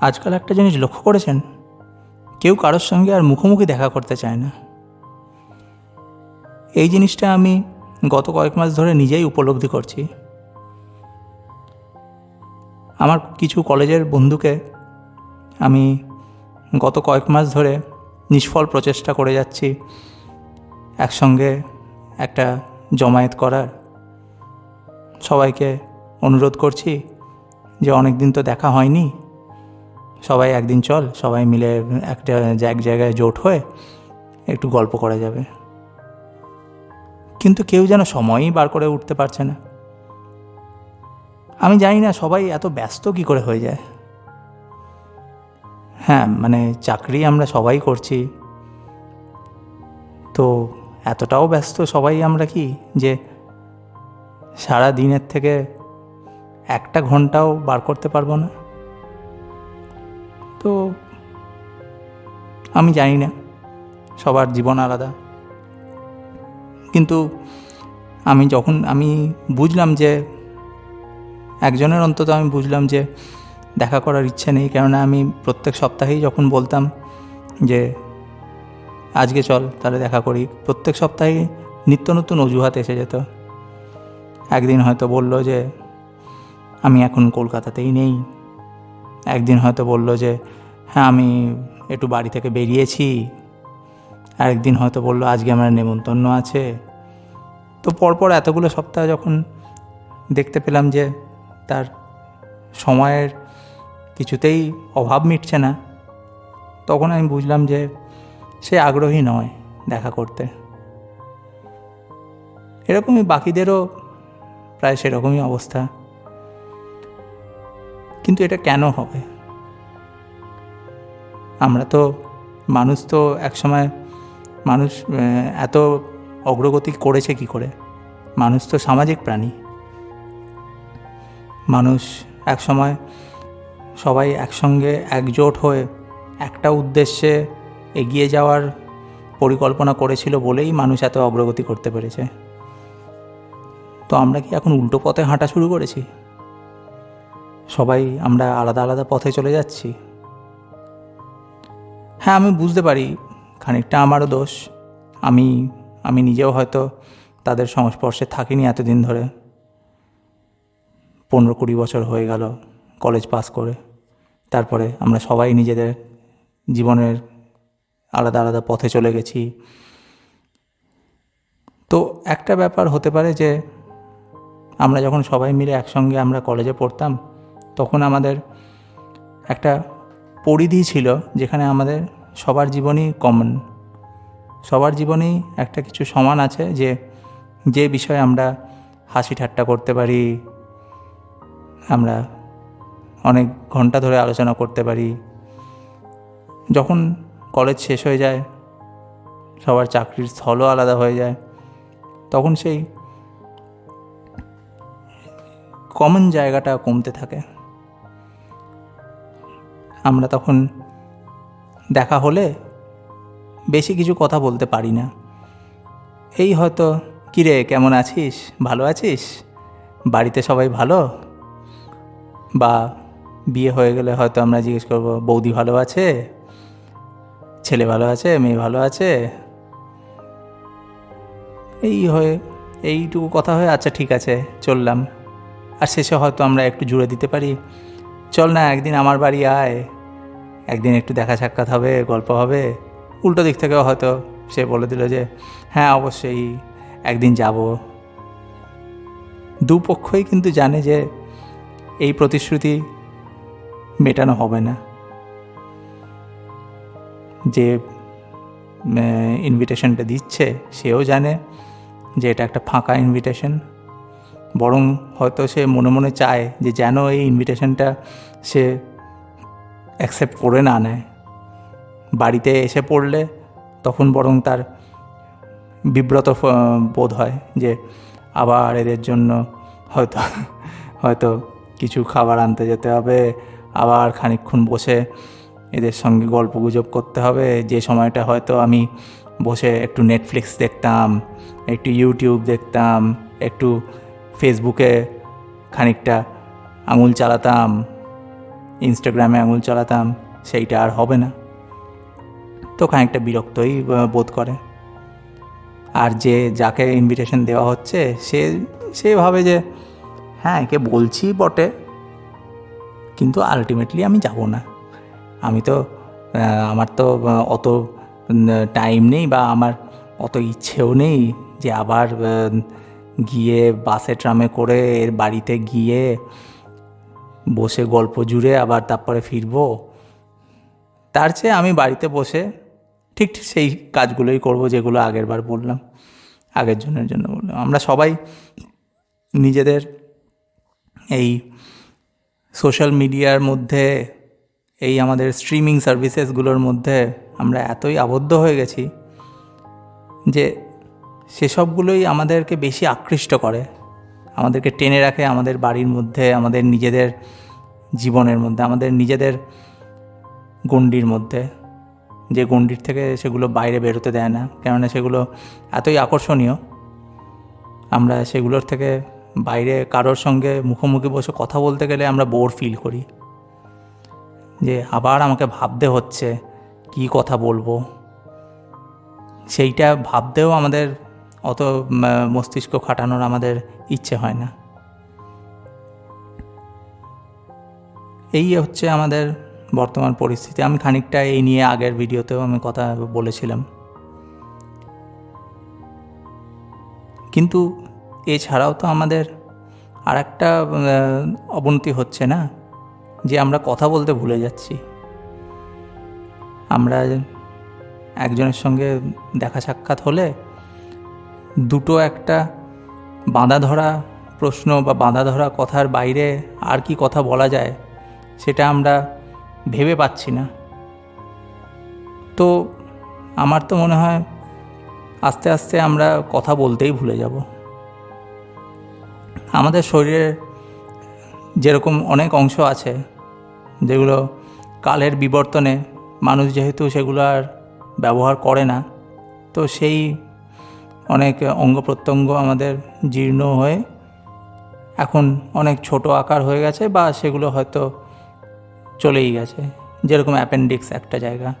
আজকাল একটা জিনিস লক্ষ্য করেছেন? কেউ কারোর সঙ্গে আর মুখোমুখি দেখা করতে চায় না। এই জিনিসটা আমি গত কয়েক মাস ধরে নিজেই উপলব্ধি করছি। আমার কিছু কলেজের বন্ধুকে আমি গত কয়েক মাস ধরে নিষ্ফল প্রচেষ্টা করে যাচ্ছি একসঙ্গে একটা জমায়েত করার। সবাইকে অনুরোধ করছি যে অনেক দিন তো দেখা হয়নি। সবাই একদিন চল, সবাই মিলে একটা এক জায়গায় জোট হয়ে একটু গল্প করা যাবে। কিন্তু কেউ যেন সময়ই বার করে উঠতে পারছে না। আমি জানি না সবাই এত ব্যস্ত কি করে হয়ে যায়। হ্যাঁ মানে চাকরি আমরা সবাই করছি। তো এতটাও ব্যস্ত সবাই আমরা কি যে সারা দিনের থেকে একটা ঘন্টাও বার করতে পারব না? তো আমি জানি না, সবার জীবন আলাদা। কিন্তু আমি যখন, আমি বুঝলাম যে একজনের অন্তত আমি বুঝলাম যে দেখা করার ইচ্ছে নেই, কেননা আমি প্রত্যেক সপ্তাহেই যখন বলতাম যে, আজকে চল, তাহলে দেখা করি। প্রত্যেক সপ্তাহেই নিত্য নতুন অজুহাত এসে যেত। একদিন হয়তো বলল যে, আমি এখন কলকাতাতেই নেই। একদিন হয়তো বলল যে হ্যাঁ আমি একটু বাড়ি থেকে বেরিয়েছি। আরেকদিন হয়তো বলল, আজকে আমার নেমন্তন্ন আছে। তো পরপর এতগুলো সপ্তাহ যখন দেখতে পেলাম যে তার সময়ের কিছুতেই অভাব মিটছে না, তখন আমি বুঝলাম যে সে আগ্রহী নয় দেখা করতে। এরকমই বাকিদেরও প্রায় সেরকমই অবস্থা। কিন্তু এটা কেন হবে? আমরা তো মানুষ তো একসময় মানুষ এত অগ্রগতি করেছে কি করে? মানুষ তো সামাজিক প্রাণী। মানুষ একসময় সবাই একসঙ্গে একজোট হয়ে একটা উদ্দেশ্যে এগিয়ে যাওয়ার পরিকল্পনা করেছিল বলেই মানুষ এত অগ্রগতি করতে পেরেছে। তো আমরা কি এখন উল্টো পথে হাঁটা শুরু করেছি? সবাই আমরা আলাদা আলাদা পথে চলে যাচ্ছি? হ্যাঁ আমি বুঝতে পারি খানিকটা আমারও দোষ। আমি আমি নিজেও হয়তো তাদের সংস্পর্শে থাকিনি এতদিন ধরে। পনেরো কুড়ি বছর হয়ে গেল কলেজ পাস করে। তারপরে আমরা সবাই নিজেদের জীবনের আলাদা আলাদা পথে চলে গেছি। তো একটা ব্যাপার হতে পারে যে, আমরা যখন সবাই মিলে একসঙ্গে আমরা কলেজে পড়তাম, তখন আমাদের একটা পরিধি ছিল যেখানে আমাদের সবার জীবনই কমন সবার জীবনেই একটা কিছু সমান আছে যে যে বিষয়ে আমরা হাসি ঠাট্টা করতে পারি, আমরা অনেক ঘণ্টা ধরে আলোচনা করতে পারি। যখন কলেজ শেষ হয়ে যায়, সবার চাকরির স্থলও আলাদা হয়ে যায়, তখন সেই কমন জায়গাটা কমতে থাকে। আমরা তখন দেখা হলে বেশি কিছু কথা বলতে পারি না। এই হয়তো, কিরে, কেমন আছিস? ভালো আছিস? বাড়িতে সবাই ভালো? বা, বিয়ে হয়ে গেলে হয়তো আমরা জিজ্ঞেস করব, বৌদি ভালো আছে? ছেলে ভালো আছে? মেয়ে ভালো আছে? এই হয়ে, এইটুকু কথা হয়ে আচ্ছা ঠিক আছে, চললাম। আর শেষে হয়তো আমরা একটু জুড়ে দিতে পারি। চল না, একদিন আমার বাড়ি আয়। একদিন একটু দেখা সাক্ষাৎ হবে, গল্প হবে। উল্টো দিক থেকেও হয়তো সে বলে দিল যে হ্যাঁ অবশ্যই একদিন যাব। দুপক্ষই কিন্তু জানে যে এই প্রতিশ্রুতি মেটানো হবে না। যে ইনভিটেশনটা দিচ্ছে, সেও জানে যে এটা একটা ফাঁকা ইনভিটেশন বরং হয়তো সে মনে মনে চায় যে যেন এই ইনভিটেশনটা সে অ্যাকসেপ্ট করে না নেয়। বাড়িতে এসে পড়লে তখন বরং তার বিব্রত বোধ হয় যে আবার এদের জন্য হয়তো হয়তো কিছু খাবার আনতে যেতে হবে, আবার খানিকক্ষণ বসে এদের সঙ্গে গল্প গুজব করতে হবে। যে সময়টা হয়তো আমি বসে একটু নেটফ্লিক্স দেখতাম, একটু ইউটিউব দেখতাম, একটু ফেসবুকে খানিকটা আঙুল চালাতাম ইনস্টাগ্রামে আঙুল চালাতাম, সেইটা আর হবে না। তো খানিকটা বিরক্তই বোধ করে। আর যে যাকে ইনভিটেশন দেওয়া হচ্ছে, সে সে ভাবে যে হ্যাঁ একে বলছি বটে, কিন্তু আলটিমেটলি আমি যাব না। আমি তো আমার তো অত টাইম নেই বা আমার অত ইচ্ছেও নেই যে আবার গিয়ে বাসে ট্রামে করে এর বাড়িতে গিয়ে বসে গল্প জুড়ে আবার তারপরে ফিরবো। তার চেয়ে আমি বাড়িতে বসে ঠিক ঠিক সেই কাজগুলোই করব যেগুলো আগের বার বললাম। আগের জনের জন্য বললাম। আমরা সবাই নিজেদের এই সোশ্যাল মিডিয়ার মধ্যে, এই আমাদের স্ট্রিমিং সার্ভিসেসগুলোর মধ্যে আমরা এতই আবদ্ধ হয়ে গেছি যে সেসবগুলোই আমাদেরকে বেশি আকৃষ্ট করে। আমাদেরকে টেনে রাখে আমাদের বাড়ির মধ্যে, আমাদের নিজেদের জীবনের মধ্যে, আমাদের নিজেদের গণ্ডির মধ্যে। যে গণ্ডির থেকে সেগুলো বাইরে বেরোতে দেয় না, কেননা সেগুলো এতই আকর্ষণীয়। আমরা সেগুলোর থেকে বাইরে কারোর সঙ্গে মুখোমুখি বসে কথা বলতে গেলে আমরা বোর ফিল করি। যে আবার আমাকে ভাবতে হচ্ছে, কি কথা বলব? সেইটা ভাবতেও আমাদের অত মস্তিষ্ক খাটানোর আমাদের ইচ্ছে হয় না। এই হচ্ছে আমাদের বর্তমান পরিস্থিতি। আমি খানিকটা এই নিয়ে আগের ভিডিওতেও আমি কথা বলেছিলাম। কিন্তু এছাড়াও তো আমাদের আর একটা অবনতি হচ্ছে না? যে আমরা কথা বলতে ভুলে যাচ্ছি। আমরা একজনের সঙ্গে দেখা সাক্ষাৎ হলে দুটো একটা বাঁধা ধরা প্রশ্ন বা বাঁধা ধরা কথার বাইরে আর কি কথা বলা যায়, সেটা আমরা ভেবে পাচ্ছি না। তো আমার তো মনে হয় আস্তে আস্তে আমরা কথা বলতেই ভুলে যাব। আমাদের শরীরের যেরকম অনেক অংশ আছে, যেগুলো কালের বিবর্তনে মানুষ যেহেতু সেগুলো আর ব্যবহার করে না, তো সেই অনেক অঙ্গ প্রত্যঙ্গ আমাদের জীর্ণ হয়ে এখন অনেক ছোট আকার হয়ে গেছে বা সেগুলো হয়তো চলেই গেছে। যেরকম অ্যাপেন্ডিক্স একটা জায়গা।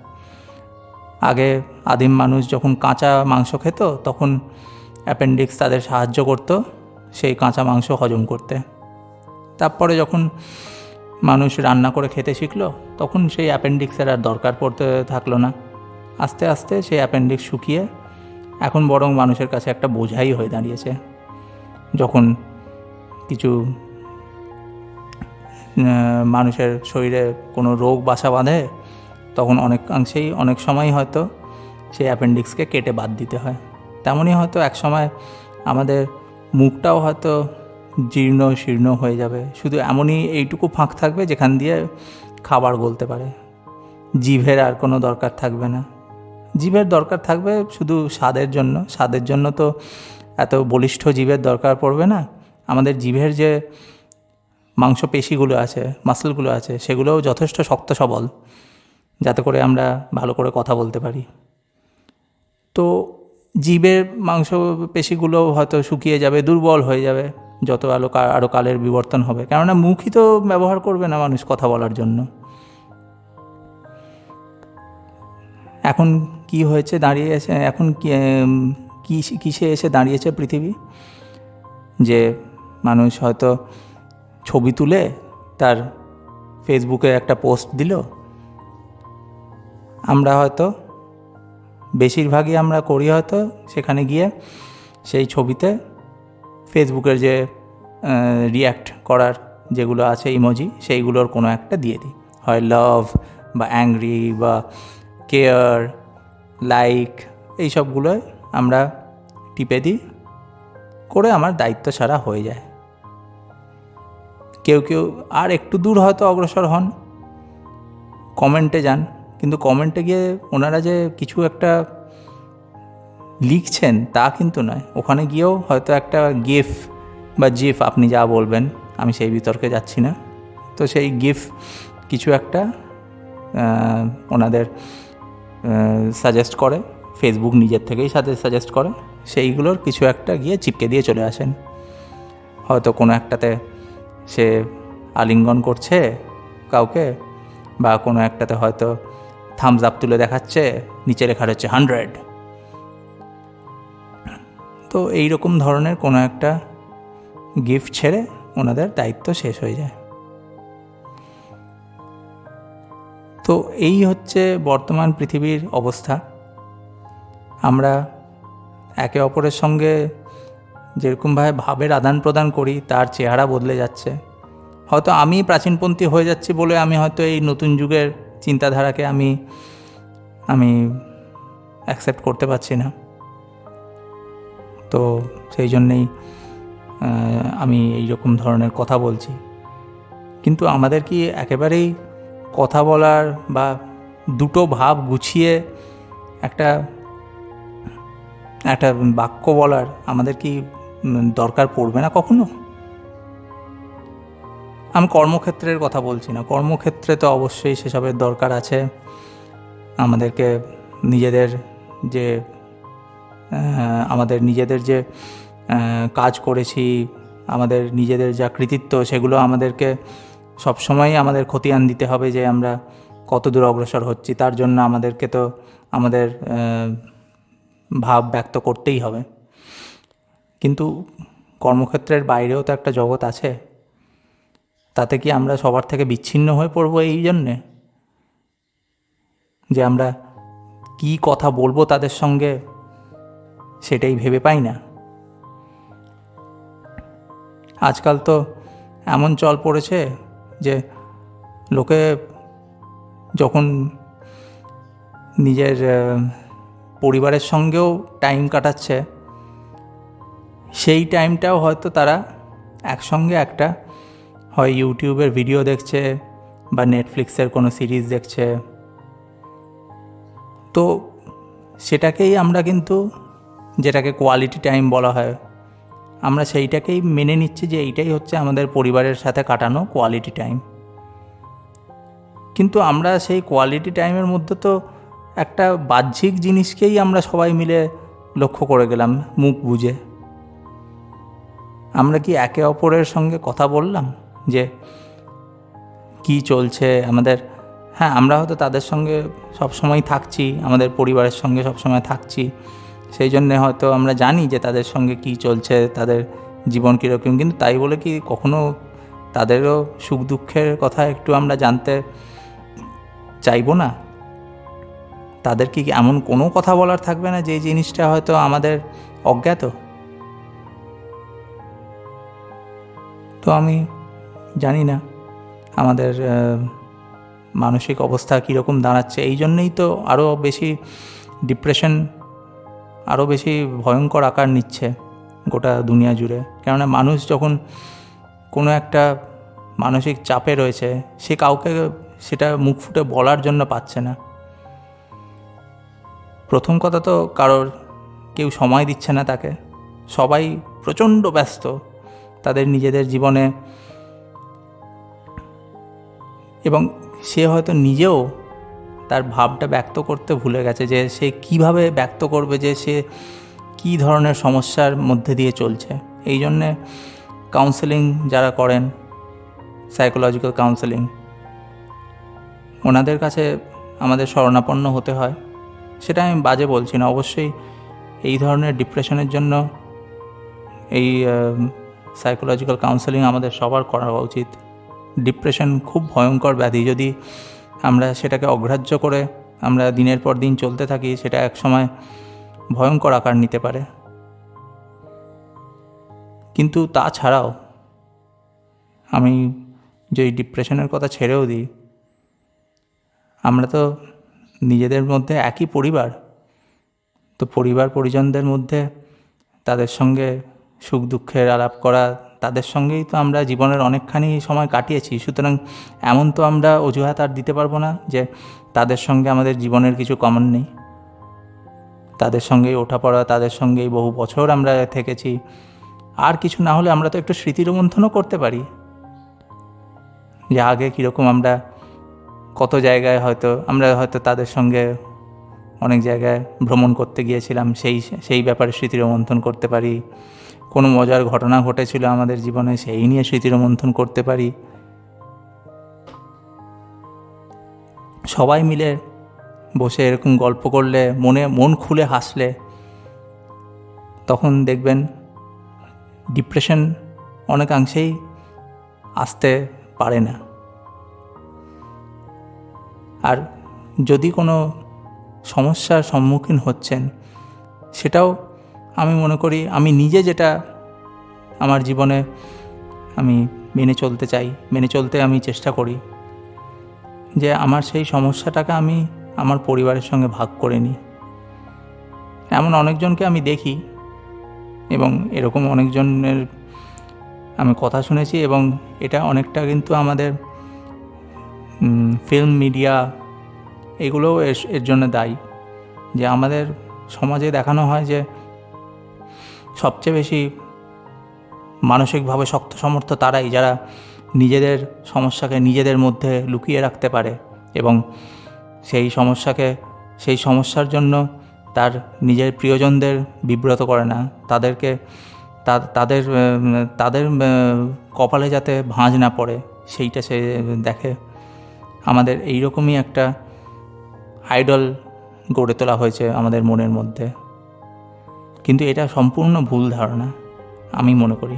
আগে আদিম মানুষ যখন কাঁচা মাংস খেত, তখন অ্যাপেন্ডিক্স তাদের সাহায্য করত সেই কাঁচা মাংস হজম করতে। তারপরে যখন মানুষ রান্না করে খেতে শিখলো, তখন সেই অ্যাপেন্ডিক্সের আর দরকার পড়তে থাকল না। আস্তে আস্তে সেই অ্যাপেন্ডিক্স শুকিয়ে এখন বরং মানুষের কাছে একটা বোঝাই হয়ে দাঁড়িয়েছে। যখন কিছু মানুষের শরীরে কোনো রোগ বাসা বাঁধে, তখন অনেকাংশেই, অনেক সময় হয়তো সেই অ্যাপেন্ডিক্সকে কেটে বাদ দিতে হয়। তেমনই হয়তো এক সময় আমাদের মুখটাও হয়তো জীর্ণ শীর্ণ হয়ে যাবে। শুধু এমনই এইটুকু ফাঁক থাকবে যেখান দিয়ে খাবার গলতে পারে। জিভের আর কোনো দরকার থাকবে না। জিভের দরকার থাকবে শুধু স্বাদের জন্য। স্বাদের জন্য তো এত বলিষ্ঠ জীবের দরকার পড়বে না। আমাদের জিভের যে মাংসপেশিগুলো আছে মাসেলগুলো আছে, সেগুলোও যথেষ্ট শক্ত সবল, যাতে করে আমরা ভালো করে কথা বলতে পারি। তো জীবের মাংস পেশিগুলো হয়তো শুকিয়ে যাবে, দুর্বল হয়ে যাবে, যত আলো আরও কালের বিবর্তন হবে। কেননা মুখই তো ব্যবহার করবে না মানুষ কথা বলার জন্য। এখন কি হয়েছে দাঁড়িয়েছে এখন কিসে এসে দাঁড়িয়েছে পৃথিবী? যে মানুষ হয়তো ছবি তুলে তার ফেসবুকে একটা পোস্ট দিল। আমরা হয়তো, বেশিরভাগই আমরা করি হয়তো সেখানে গিয়ে সেই ছবিতে ফেসবুকের যে রিয়্যাক্ট করার যেগুলো আছে ইমোজি সেইগুলোর কোনো একটা দিয়ে দিই। হয় লাভ বা অ্যাংরি বা কেয়ার লাইক এই সবগুলোয় আমরা টিপে দিই, করে আমার দায়িত্ব ছাড়া হয়ে যায়। কেউ কেউ আর একটু দূর হয়তো অগ্রসর হন কমেন্টে যান, কিন্তু কমেন্টে গিয়ে ওনারা যে কিছু একটা লিখছেন তা কিন্তু নয়। ওখানে গিয়েও হয়তো একটা গিফ বা জিফ আপনি যা বলবেন, আমি সেই বিতর্কে যাচ্ছি না। তো সেই গিফ কিছু একটা ওনাদের সাজেস্ট করে। ফেসবুক নিজের থেকেই সাথে সাজেস্ট করে। সেইগুলোর কিছু একটা গিয়ে চিপকে দিয়ে চলে আসেন। হয়তো কোনো একটাতে সে আলিঙ্গন করছে কাউকে বা কোনো একটাতে হয়তো থামস আপ তুলে দেখাচ্ছে, নিচে লেখা হচ্ছে হান্ড্রেড তো এই রকম ধরনের কোনো একটা গিফট ছেড়ে ওনাদের দায়িত্ব শেষ হয়ে যায়। তো এই হচ্ছে বর্তমান পৃথিবীর অবস্থা। আমরা একে অপরের সঙ্গে যেরকমভাবে ভাবের আদান প্রদান করি, তার চেহারা বদলে যাচ্ছে। হয়তো আমি প্রাচীনপন্থী হয়ে যাচ্ছি বলে আমি হয়তো এই নতুন যুগের চিন্তাধারাকে আমি আমি অ্যাকসেপ্ট করতে পারছি না। তো সেই জন্যেই আমি এই রকম ধরনের কথা বলছি। কিন্তু আমাদের কি একেবারেই কথা বলার বা দুটো ভাব গুছিয়ে একটা একটা বাক্য বলার আমাদের কি দরকার পড়বে না কখনো? আমি কর্মক্ষেত্রের কথা বলছি না। কর্মক্ষেত্রে তো অবশ্যই সেসবের দরকার আছে। আমাদেরকে নিজেদের যে আমাদের নিজেদের যে কাজ করেছি, আমাদের নিজেদের যা কৃতিত্ব, সেগুলো আমাদেরকে সবসময়ই আমাদের খতিয়ান দিতে হবে যে আমরা কত দূর অগ্রসর হচ্ছি, তার জন্য আমাদেরকে তো আমাদের ভাব ব্যক্ত করতেই হবে। কিন্তু কর্মক্ষেত্রের বাইরেও তো একটা জগৎ আছে, তাতে কি আমরা সবার থেকে বিচ্ছিন্ন হয়ে পড়ব এই জন্যে? যে আমরা কি কথা বলব তাদের সঙ্গে সেটাই ভেবে পাই না। আজকাল তো এমন চল পড়েছে যে লোকে যখন নিজের পরিবারের সঙ্গেও টাইম কাটাচ্ছে, সেই টাইমটাও হয়তো তারা একসঙ্গে একটা, হয় ইউটিউবের ভিডিও দেখছে বা নেটফ্লিক্সের কোনো সিরিজ দেখছে। তো সেটাকেই আমরা কিন্তু, যেটাকে কোয়ালিটি টাইম বলা হয় আমরা সেইটাকেই মেনে নিচ্ছি যে এইটাই হচ্ছে আমাদের পরিবারের সাথে কাটানো কোয়ালিটি টাইম কিন্তু আমরা সেই কোয়ালিটি টাইমের মধ্যে তো একটা বাহ্যিক জিনিসকেই আমরা সবাই মিলে লক্ষ্য করে গেলাম, মুখ বুঝে আমরা কি একে অপরের সঙ্গে কথা বললাম যে কি চলছে আমাদের? হ্যাঁ আমরা হয়তো তাদের সঙ্গে সব সময় থাকছি, আমাদের পরিবারের সঙ্গে সব সময় থাকছি। সেই জন্যে হয়তো আমরা জানি যে তাদের সঙ্গে কি চলছে, তাদের জীবন কীরকম। কিন্তু তাই বলে কি কখনো তাদেরও সুখ দুঃখের কথা একটু আমরা জানতে চাইব না? তাদের কি এমন কোনো কথা বলার থাকবে না যে জিনিসটা হয়তো আমাদের অজ্ঞাত? তো আমি জানি না আমাদের মানসিক অবস্থা কীরকম দাঁড়াচ্ছে। এই জন্যেই তো আরও বেশি ডিপ্রেশন আরও বেশি ভয়ঙ্কর আকার নিচ্ছে গোটা দুনিয়া জুড়ে। কেননা মানুষ যখন কোনো একটা মানসিক চাপে রয়েছে, সে কাউকে সেটা মুখ ফুটে বলার জন্য পাচ্ছে না। প্রথম কথা তো কারোর কেউ সময় দিচ্ছে না তাকে। সবাই প্রচণ্ড ব্যস্ত। তাদের নিজেদের জীবনে এবং সে হয়তো নিজেও তার ভাবটা ব্যক্ত করতে ভুলে গেছে যে সে কীভাবে ব্যক্ত করবে যে সে কী ধরনের সমস্যার মধ্যে দিয়ে চলছে। এই জন্যে কাউন্সেলিং যারা করেন সাইকোলজিক্যাল কাউন্সেলিং ওনাদের কাছে আমাদের শরণাপন্ন হতে হয়। সেটা আমি বাজে বলছি না, অবশ্যই এই ধরনের ডিপ্রেশনের জন্য এই সাইকোলজিক্যাল কাউন্সেলিং আমাদের সবার করা উচিত। ডিপ্রেশন খুব ভয়ঙ্কর ব্যাধি, যদি আমরা সেটাকে অগ্রাহ্য করে আমরা দিনের পর দিন চলতে থাকি, সেটা একসময় ভয়ঙ্কর আকার নিতে পারে। কিন্তু তাছাড়াও আমি যে ডিপ্রেশনের কথা ছেড়েও দিই, আমরা তো নিজেদের মধ্যে একই পরিবার। তো পরিবার পরিজনদের মধ্যে তাদের সঙ্গে সুখ দুঃখের আলাপ করা তাদের সঙ্গেই তো আমরা জীবনের অনেকখানি সময় কাটিয়েছি। সুতরাং এমন তো আমরা অজুহাত আর দিতে পারব না যে তাদের সঙ্গে আমাদের জীবনের কিছু কমন নেই। তাদের সঙ্গেই ওঠা পড়া, তাদের সঙ্গেই বহু বছর আমরা থেকেছি। আর কিছু না হলে আমরা তো একটু স্মৃতিরোমন্থনও করতে পারি। যে আগে কীরকম আমরা কত জায়গায় হয়তো, আমরা হয়তো তাদের সঙ্গে অনেক জায়গায় ভ্রমণ করতে গিয়েছিলাম, সেই সেই ব্যাপারে স্মৃতিরোমন্থন করতে পারি। কোনো মজার ঘটনা ঘটেছিল আমাদের জীবনে, সেই নিয়ে স্মৃতিরোমন্থন করতে পারি। সবাই মিলে বসে এরকম গল্প করলে, মনে, মন খুলে হাসলে, তখন দেখবেন ডিপ্রেশন অনেকাংশেই আসতে পারে না। আর যদি কোনো সমস্যার সম্মুখীন হচ্ছেন, সেটাও আমি মনে করি আমি নিজে যেটা আমার জীবনে আমি মেনে চলতে চাই, মেনে চলতে আমি চেষ্টা করি যে আমার সেই সমস্যাটাকে আমি আমার পরিবারের সঙ্গে ভাগ করে নিই। এমন অনেকজনকে আমি দেখি এবং এরকম অনেকজনের আমি কথা শুনেছি এবং এটা অনেকটা কিন্তু আমাদের ফিল্ম মিডিয়া এগুলোও এর জন্য দায়ী যে আমাদের সমাজে দেখানো হয় যে সবচেয়ে বেশি মানসিকভাবে শক্ত সমর্থ তারাই যারা নিজেদের সমস্যাকে নিজেদের মধ্যে লুকিয়ে রাখতে পারে এবং সেই সমস্যাকে, সেই সমস্যার জন্য তার নিজের প্রিয়জনদের বিব্রত করে না। তাদেরকে তাদের তাদের কপালে যাতে ভাঁজ না পড়ে, সেইটা সে দেখে। আমাদের এই রকমই একটা আইডল গড়ে তোলা হয়েছে আমাদের মনের মধ্যে। কিন্তু এটা সম্পূর্ণ ভুল ধারণা, আমি মনে করি।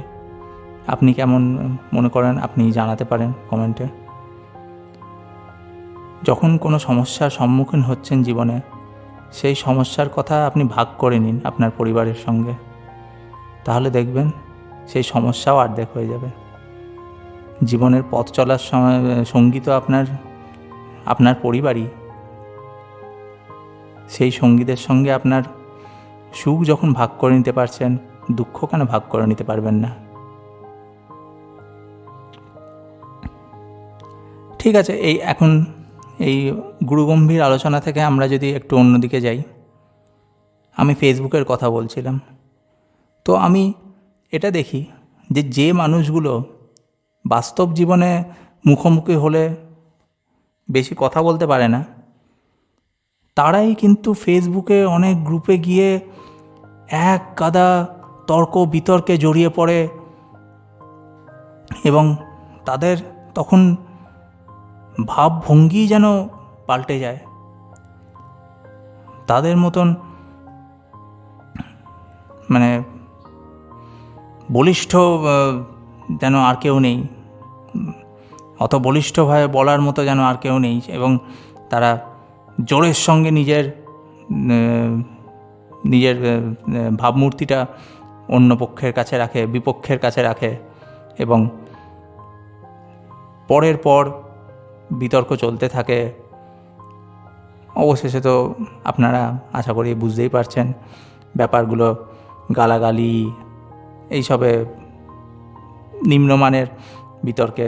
আপনি কেমন মনে করেন, আপনি জানাতে পারেন কমেন্টে। যখন কোনো সমস্যার সম্মুখীন হচ্ছেন জীবনে, সেই সমস্যার কথা আপনি ভাগ করে নিন আপনার পরিবারের সঙ্গে। তাহলে দেখবেন, সেই সমস্যাও অর্ধেক হয়ে যাবে। জীবনের পথ চলার সময়, সঙ্গী তো আপনার আপনার পরিবারই। সেই সঙ্গীদের সঙ্গে আপনার সুখ যখন ভাগ করে নিতে পারছেন, দুঃখ কেন ভাগ করে নিতে পারবেন না? ঠিক আছে, এই এখন এই গুরুগম্ভীর আলোচনা থেকে আমরা যদি একটু অন্যদিকে যাই। আমি ফেসবুকের কথা বলছিলাম। তো আমি এটা দেখি যে যে মানুষগুলো বাস্তব জীবনে মুখোমুখি হলে বেশি কথা বলতে পারে না, তারাই কিন্তু ফেসবুকে অনেক গ্রুপে গিয়ে এক কাদা তর্ক বিতর্কে জড়িয়ে পড়ে এবং তাদের তখন ভাবভঙ্গি যেন পাল্টে যায়। তাদের মতন মানে বলিষ্ঠ যেন আর কেউ নেই। অত বলিষ্ঠভাবে বলার মতো যেন আর কেউ নেই এবং তারা জোরের সঙ্গে নিজের নিজের ভাবমূর্তিটা অন্য পক্ষের কাছে রাখে, বিপক্ষের কাছে রাখে এবং পরের পর বিতর্ক চলতে থাকে। অবশেষে তো আপনারা আশা করি বুঝতেই পারছেন ব্যাপারগুলো, গালাগালি এইসবে নিম্নমানের বিতর্কে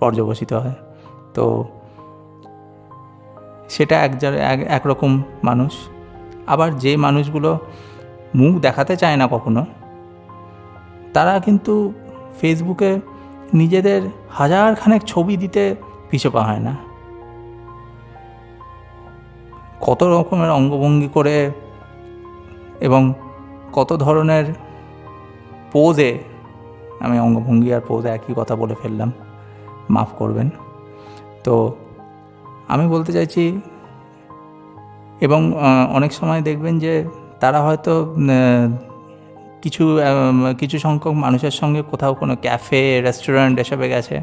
পর্যবসিত হয়। তো সেটা এক, একরকম মানুষ। আবার যে মানুষগুলো মুখ দেখাতে চায় না কখনো, তারা কিন্তু ফেসবুকে নিজেদের হাজারখানেক ছবি দিতে পিছু পা হয় না। কত রকমের অঙ্গভঙ্গি করে এবং কত ধরনের পোজে, আমি অঙ্গভঙ্গি আর পোজে একই কথা বলে ফেললাম, মাফ করবেন। তো আমি বলতে চাইছি এবং অনেক সময় দেখবেন যে তারা হয়তো কিছু কিছু সংখ্যক মানুষের সঙ্গে কোথাও কোনো ক্যাফে, রেস্টুরেন্ট এসবে গেছে,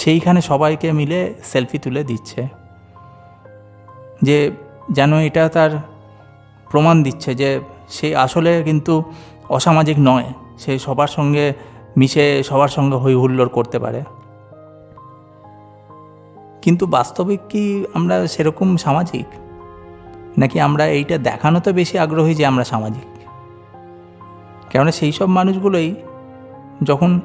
সেইখানে সবাইকে মিলে সেলফি তুলে দিচ্ছে। যে যেন এটা তার প্রমাণ দিচ্ছে যে সে আসলে কিন্তু অসামাজিক নয়, সে সবার সঙ্গে মিশে, সবার সঙ্গে হই হুল্লোড় করতে পারে। কিন্তু বাস্তবিক কি আমরা সেরকম সামাজিক? নাকি আমরা এইটা দেখানোতে বেশি আগ্রহী যে আমরা সামাজিক? কেননা সেই সব মানুষগুলোই যখন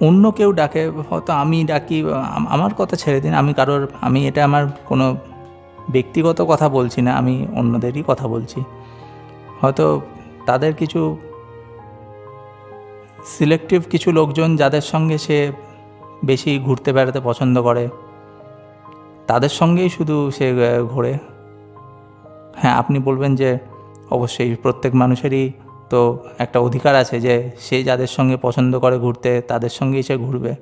অন্য কেউ ডাকে, হয়তো আমি ডাকি, আমার কথা ছেড়ে দিন, আমি কারোর, আমি এটা আমার কোনো ব্যক্তিগত কথা বলছি না, আমি অন্যদেরই কথা বলছি। হয়তো তাদের কিছু সিলেক্টিভ কিছু লোকজন যাদের সঙ্গে সে বেশি ঘুরতে বেড়াতে পছন্দ করে তাদের সঙ্গেই শুধু সে ঘোরে। হ্যাঁ আপনি বলবেন যে অবশ্যই প্রত্যেক মানুষেরই তো একটা অধিকার আছে যে সে যাদের সঙ্গে পছন্দ করে ঘুরতে, তাদের সঙ্গেই সে ঘুরবে।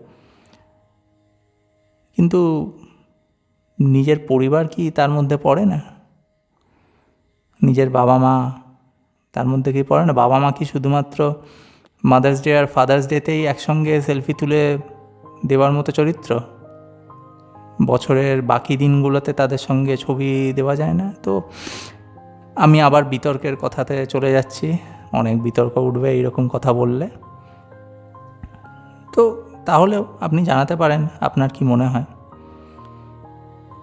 কিন্তু নিজের পরিবার কি তার মধ্যে পড়ে না? নিজের বাবা মা তার মধ্যে কি পড়ে না? বাবা মা কি শুধুমাত্র মাদার্স ডে আর ফাদার্স ডেতেই একসঙ্গে সেলফি তুলে দেওয়ার মতো চরিত্র? বছরের বাকি দিনগুলোতে তাদের সঙ্গে ছবি দেওয়া যায় না। তো আমি আবার বিতর্কের কথাতে চলে যাচ্ছি। অনেক বিতর্ক উঠবে এইরকম কথা বললে। তো তাহলেও আপনি জানাতে পারেন আপনার কি মনে হয়।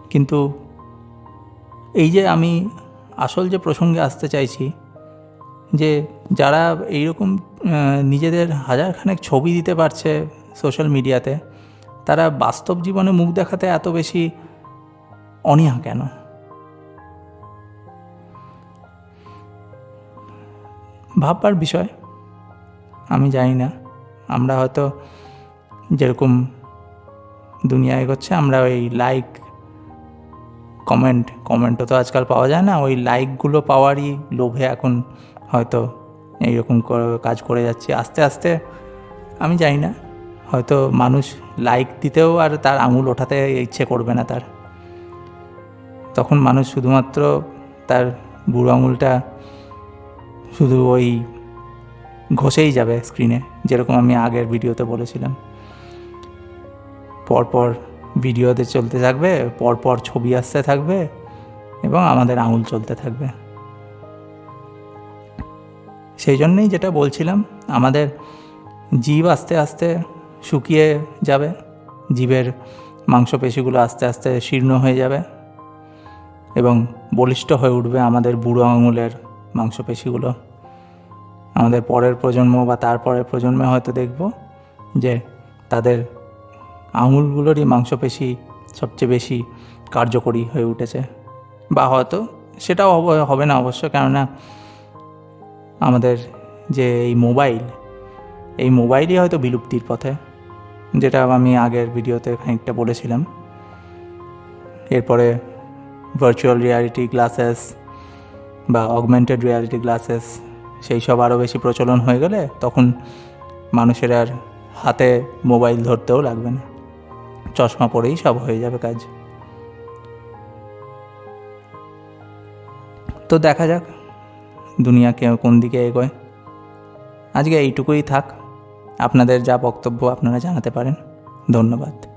কিন্তু এই যে আমি আসল যে প্রসঙ্গে আসতে চাইছি, যে যারা এইরকম নিজেদের হাজারখানেক ছবি দিতে পারছে সোশ্যাল মিডিয়াতে তারা বাস্তব জীবনে মুখ দেখাতে এত বেশি অনীহা কেন? ভাববার বিষয়, আমি জানি না। আমরা হয়তো যেরকম দুনিয়া এগোচ্ছে, আমরা ওই লাইক কমেন্ট কমেন্টও তো আজকাল পাওয়া যায় না। ওই লাইকগুলো পাওয়ারই লোভে এখন হয়তো এইরকম কাজ করে যাচ্ছি। আস্তে আস্তে আমি জানি না। হয়তো মানুষ লাইক দিতেও আর তার আঙুল ওঠাতে ইচ্ছে করবে না তার। তখন মানুষ শুধুমাত্র তার বুড়ো আঙুলটা শুধু ওই ঘষেই যাবে স্ক্রিনে যেরকম আমি আগের ভিডিওতে বলেছিলাম। পরপর ভিডিওতে চলতে থাকবে, পরপর ছবি আসতে থাকবে এবং আমাদের আঙুল চলতে থাকবে। সেই জন্যই যেটা বলছিলাম, আমাদের জীব আস্তে আস্তে শুকিয়ে যাবে, জীবের মাংসপেশিগুলো আস্তে আস্তে শীর্ণ হয়ে যাবে এবং বলিষ্ঠ হয়ে উঠবে আমাদের বুড়ো আঙুলের মাংসপেশিগুলো। আমাদের পরের প্রজন্ম বা তার পরের প্রজন্মে হয়তো দেখব যে তাদের আঙুলগুলোরই মাংসপেশি সবচেয়ে বেশি কার্যকরী হয়ে উঠেছে। বা হয়তো সেটাও হবে না অবশ্য, কেননা আমাদের যে এই মোবাইল, এই মোবাইলই হয়তো বিলুপ্তির পথে। যেটা আমি আগের ভিডিওতে খানিকটা বলেছিলাম। এরপরে ভার্চুয়াল রিয়ালিটি গ্লাসেস বা অগমেন্টেড রিয়ালিটি গ্লাসেস সেই সব আরও বেশি প্রচলন হয়ে গেলে তখন মানুষের আর হাতে মোবাইল ধরতেও লাগবে না। চশমা পরেই সব হয়ে যাবে কাজ। তো দেখা যাক, দুনিয়া কোন দিকে এগোয়। আজকে এইটুকুই থাক। আপনাদের যা বক্তব্য আপনারা জানাতে পারেন। ধন্যবাদ।